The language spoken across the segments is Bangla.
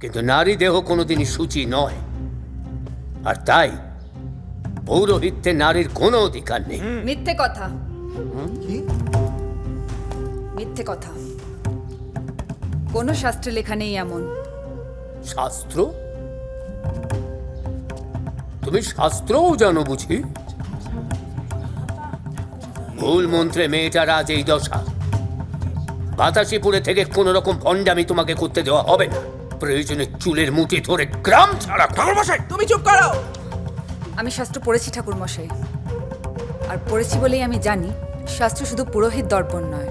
কিন্তু নারী দেহ কোনোদিনই সূচি নয়। আর তাই পৌরোহিত্যে নারীর কোনো অধিকার নেই। মিথ্যে কথা। মিথ্যে কথা। কোনো শাস্ত্রে লেখা নেই এমন। শাস্ত্র? তুমি শাস্ত্রও জানো বুঝি? ভুল মন্ত্রে মেয়েটার আজ এই দশা। বাতাসিপুরে থেকে কোন রকম ভণ্ডামি তোমাকে করতে দেওয়া হবে না। প্রয়োজনে চুলের মুঠি ধরে গ্রাম ছাড়া ঠাকুর মশাই তুমি চুপ করো। আমি শাস্ত্র পড়েছি ঠাকুর মশাই। আর পড়েছি বলেই আমি জানি শাস্ত্র শুধু পুরোহিত দর্পণ নয়।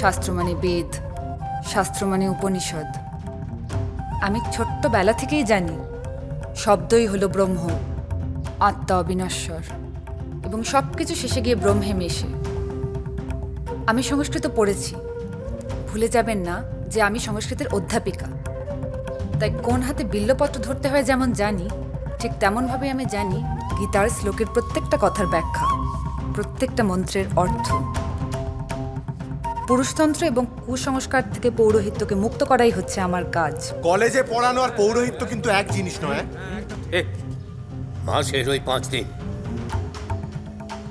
শাস্ত্র মানে বেদ শাস্ত্র মানে উপনিষদ। আমি ছোট্টবেলা থেকেই জানি শব্দই হলো ব্রহ্ম আত্মা অবিনশ্বর এবং সব কিছু শেষে গিয়ে ব্রহ্মে মেশে। আমি সংস্কৃত পড়েছি ভুলে যাবেন না যে আমি সংস্কৃতের অধ্যাপিকা। তাই কোন হাতে বিল্লপত্র ধরতে হয় যেমন জানি ঠিক তেমনভাবে আমি জানি গীতার শ্লোকের প্রত্যেকটা কথার ব্যাখ্যা প্রত্যেকটা মন্ত্রের অর্থ। পুরুষতন্ত্র এবং কুসংস্কার থেকে পৌরোহিত্যকে মুক্ত করাই হচ্ছে আমার কাজ। কলেজে পড়ানো আর পৌরোহিত্য কিন্তু এক জিনিস নয়। এ, মাসের ওই পাঁচ দিন।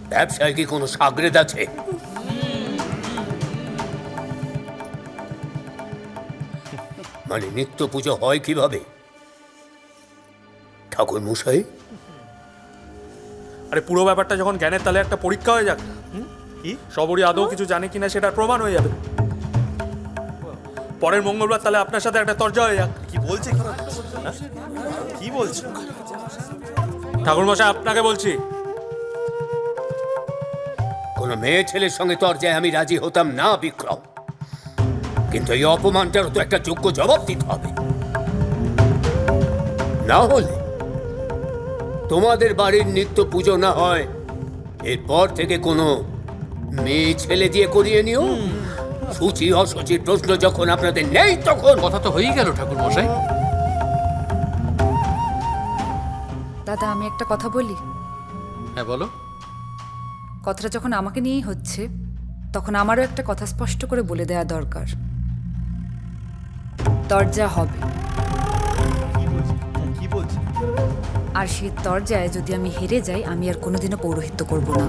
ব্যবসায় কি কোনো সাগরেদ আছে? মানে নিত্য পুজো হয় কীভাবে? ঠাকুর মশাই? আরে পুরো ব্যাপারটা যখন জ্ঞানের তালে একটা পরীক্ষা হয়ে যাক কি? সবরই আদৌ কিছু জানে কিনা সেটা প্রমাণ হয়ে যাবে। পরের মঙ্গলবার তাহলে আপনার সাথে একটা তর্জা হয়ে যাক। কি বলছে কি হ্যাঁ? কি বলছে? ঠাকুরমশাই আপনাকে বলছি। কোনো মেয়ে ছেলের সঙ্গে তর্জায় আমি রাজি হতাম না বিক্রম। কিন্তু এই অপমানটারও তো একটা যোগ্য জবাব দিতে হবে। না হলে তোমাদের বাড়ির নিত্য পুজো না হয় এরপর থেকে কোনো মেয়ে ছেলে দিয়ে করিয়ে নিও। সূচি অসুচির প্রশ্ন যখন আপনাদের নেই তখন কথা তো হয়েই গেল ঠাকুর মশাই। দাদা আমি একটা কথা বলি। হ্যাঁ বলো। কথাটা যখন আমাকে নিয়েই হচ্ছে তখন আমারও একটা কথা স্পষ্ট করে বলে দেওয়া দরকার। দরজা হবে। আর সেই দরজায় যদি আমি হেরে যাই আমি আর কোনোদিনও পৌরোহিত্য করব না।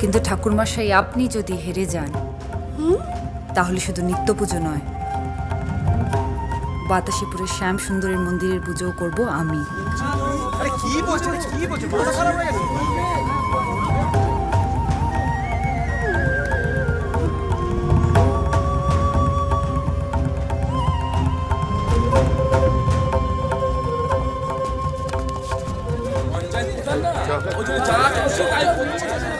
কিন্তু ঠাকুরমশাই আপনি যদি হেরে যান তাহলে শুধু নিত্য পুজো নয় বাতাসীপুরের শ্যাম সুন্দরের মন্দিরের পুজোও করব আমি। আরে কি বলছে আরে কি বলছে মাথা খারাপ হয়ে গেছে